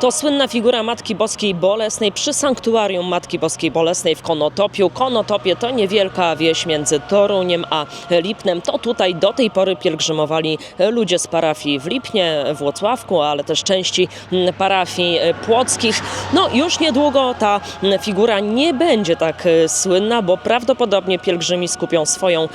To słynna figura Matki Boskiej Bolesnej przy sanktuarium Matki Boskiej Bolesnej w Konotopiu. Konotopie to niewielka wieś między Toruniem a Lipnem. To tutaj do tej pory pielgrzymowali ludzie z parafii w Lipnie, Włocławku, ale też części parafii płockich. No już niedługo ta figura nie będzie tak słynna, bo prawdopodobnie pielgrzymi skupią swoją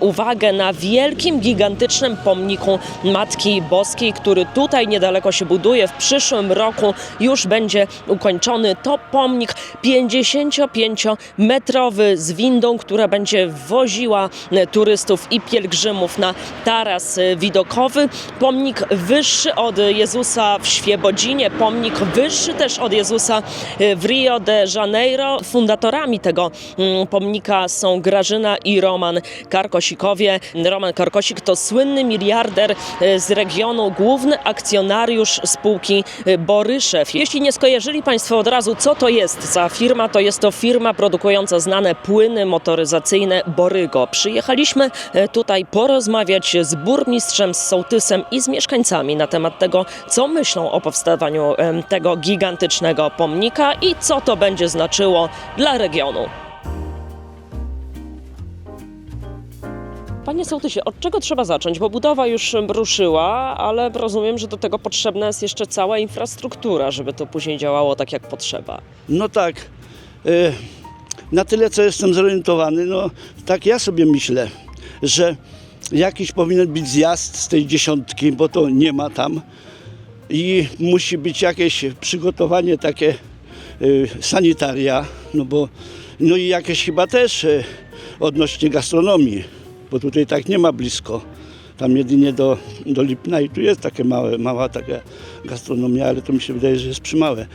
uwagę na wielkim, gigantycznym pomniku Matki Boskiej, który tutaj niedaleko się buduje. W przyszłym roku już będzie ukończony. To pomnik 55-metrowy z windą, która będzie woziła e, turystów i pielgrzymów na taras e, widokowy. Pomnik wyższy od Jezusa w Świebodzinie, pomnik wyższy też od Jezusa e, w Rio de Janeiro. Fundatorami tego mm, pomnika są Grażyna i Roman Karkosikowie. Roman Karkosik to słynny miliarder z regionu, główny akcjonariusz spółki e, Boryszew. Jeśli nie skojarzyli Państwo od razu, co to jest za firma, to jest to firma produkująca znane płyny motoryzacyjne Borygo. Przyjechaliśmy e, tutaj porozmawiać z burmistrzem, z sołtysem i z mieszkańcami na temat tego, co myślą o powstawaniu tego gigantycznego pomnika i co to będzie znaczyło dla regionu. Panie sołtysie, od czego trzeba zacząć? Bo budowa już ruszyła, ale rozumiem, że do tego potrzebna jest jeszcze cała infrastruktura, żeby to później działało tak, jak potrzeba. No tak. y, Na tyle, co jestem zorientowany, no tak ja sobie myślę, że jakiś powinien być zjazd z tej dziesiątki, bo to nie ma tam. I musi być jakieś przygotowanie takie y, sanitaria, no bo no i jakieś chyba też y, odnośnie gastronomii, bo tutaj tak nie ma blisko. Tam jedynie do, do Lipna i tu jest takie małe, mała taka gastronomia, ale to mi się wydaje, że jest przymałe.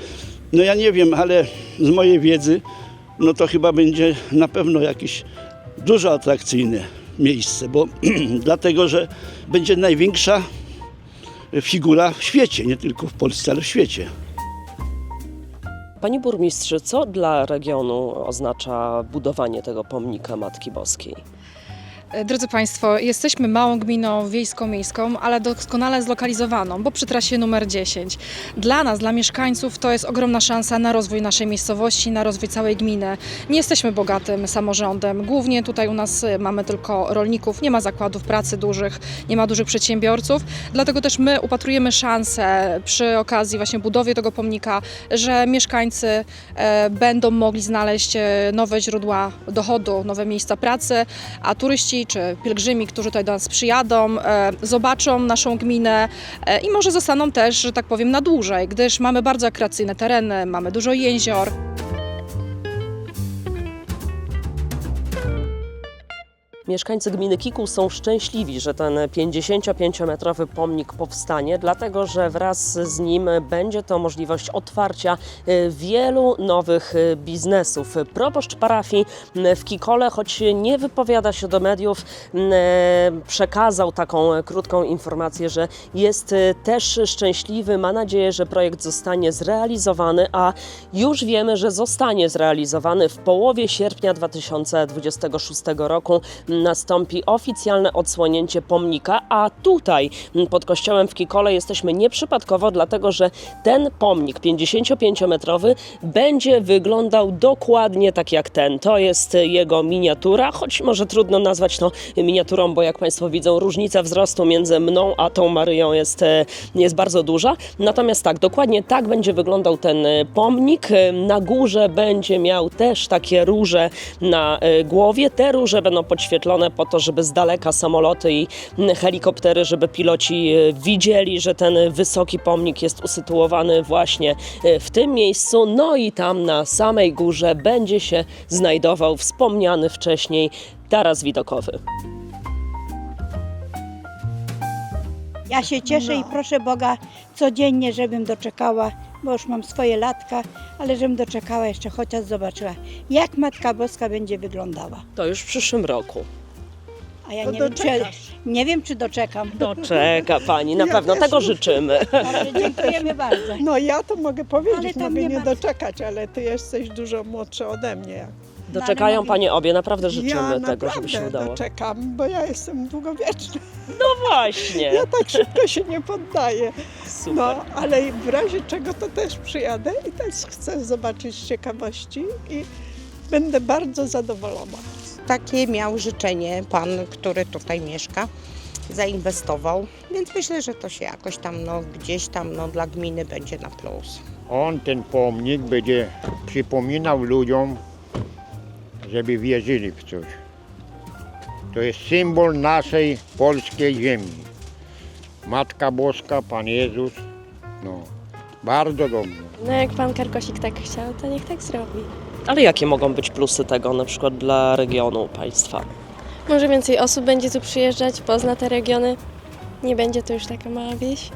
No ja nie wiem, ale z mojej wiedzy, no to chyba będzie na pewno jakieś dużo atrakcyjne miejsce, bo dlatego, że będzie największa figura w świecie, nie tylko w Polsce, ale w świecie. Panie burmistrzu, co dla regionu oznacza budowanie tego pomnika Matki Boskiej? E, Drodzy Państwo, jesteśmy małą gminą wiejsko-miejską, ale doskonale zlokalizowaną, bo przy trasie numer 10. Dla nas, dla mieszkańców, to jest ogromna szansa na rozwój naszej miejscowości, na rozwój całej gminy. Nie jesteśmy bogatym samorządem. Głównie tutaj u nas e, mamy tylko rolników, nie ma zakładów pracy dużych, nie ma dużych przedsiębiorców. Dlatego też my upatrujemy szansę przy okazji właśnie budowy tego pomnika, że mieszkańcy e, będą mogli znaleźć e, nowe źródła dochodu, nowe miejsca pracy, a turyści czy pielgrzymi, którzy tutaj do nas przyjadą, e, zobaczą naszą gminę e, i może zostaną też, że tak powiem, na dłużej, gdyż mamy bardzo atrakcyjne tereny, mamy dużo jezior. Mieszkańcy gminy Kikuł są szczęśliwi, że ten 55-metrowy pomnik powstanie, dlatego że wraz z nim będzie to możliwość otwarcia e, wielu nowych e, biznesów. Proboszcz parafii m, w Kikole, choć nie wypowiada się do mediów, przekazał taką krótką informację, że jest też szczęśliwy, ma nadzieję, że projekt zostanie zrealizowany, a już wiemy, że zostanie zrealizowany w połowie sierpnia 2026 roku nastąpi oficjalne odsłonięcie pomnika, a tutaj pod kościołem w Kikole jesteśmy nieprzypadkowo, dlatego że ten pomnik 55-metrowy będzie wyglądał dokładnie tak jak ten. To jest jego miniatura, choć może trudno nazwać to miniaturą, bo jak Państwo widzą, różnica wzrostu między mną a tą Maryją jest, e, jest bardzo duża. Natomiast tak, dokładnie tak będzie wyglądał ten e, pomnik. Na górze będzie miał też takie róże na e, głowie. Te róże będą podświetlone po to, żeby z daleka samoloty i helikoptery, żeby piloci e, widzieli, że ten wysoki pomnik jest usytuowany właśnie e, w tym miejscu. No i tam na samej górze będzie się znajdował wspomniany wcześniej taras widokowy. Ja się cieszę i proszę Boga codziennie, żebym doczekała, bo już mam swoje latka, ale żebym doczekała jeszcze chociaż zobaczyła, jak Matka Boska będzie wyglądała. To już w przyszłym roku. A ja To nie wiem, czy, doczekasz. nie wiem, czy doczekam. Doczeka pani, na Ja pewno też tego życzymy. Dziękujemy bardzo. No ja to mogę Ale powiedzieć, tam mogę nie doczekać, ale ty jesteś dużo młodszy ode mnie. Doczekają Panie obie, naprawdę życzymy ja tego, żeby się naprawdę udało. doczekam, bo ja jestem długowieczna. No właśnie, Ja tak szybko się nie poddaję. super. No, ale w razie czego to też przyjadę i też chcę zobaczyć z ciekawości i będę bardzo zadowolona. Takie miał życzenie pan, który tutaj mieszka, zainwestował, więc myślę, że to się jakoś tam, no, gdzieś tam, no, dla gminy będzie na plus. On, ten pomnik, będzie przypominał ludziom, żeby wierzyli w coś. To jest symbol naszej polskiej ziemi. Matka Boska, Pan Jezus. No, bardzo dobrze. No jak pan Karkosik tak chciał, to niech tak zrobi. Ale jakie mogą być plusy tego na przykład dla regionu państwa? Może więcej osób będzie tu przyjeżdżać, pozna te regiony. Nie będzie to już taka mała wieś.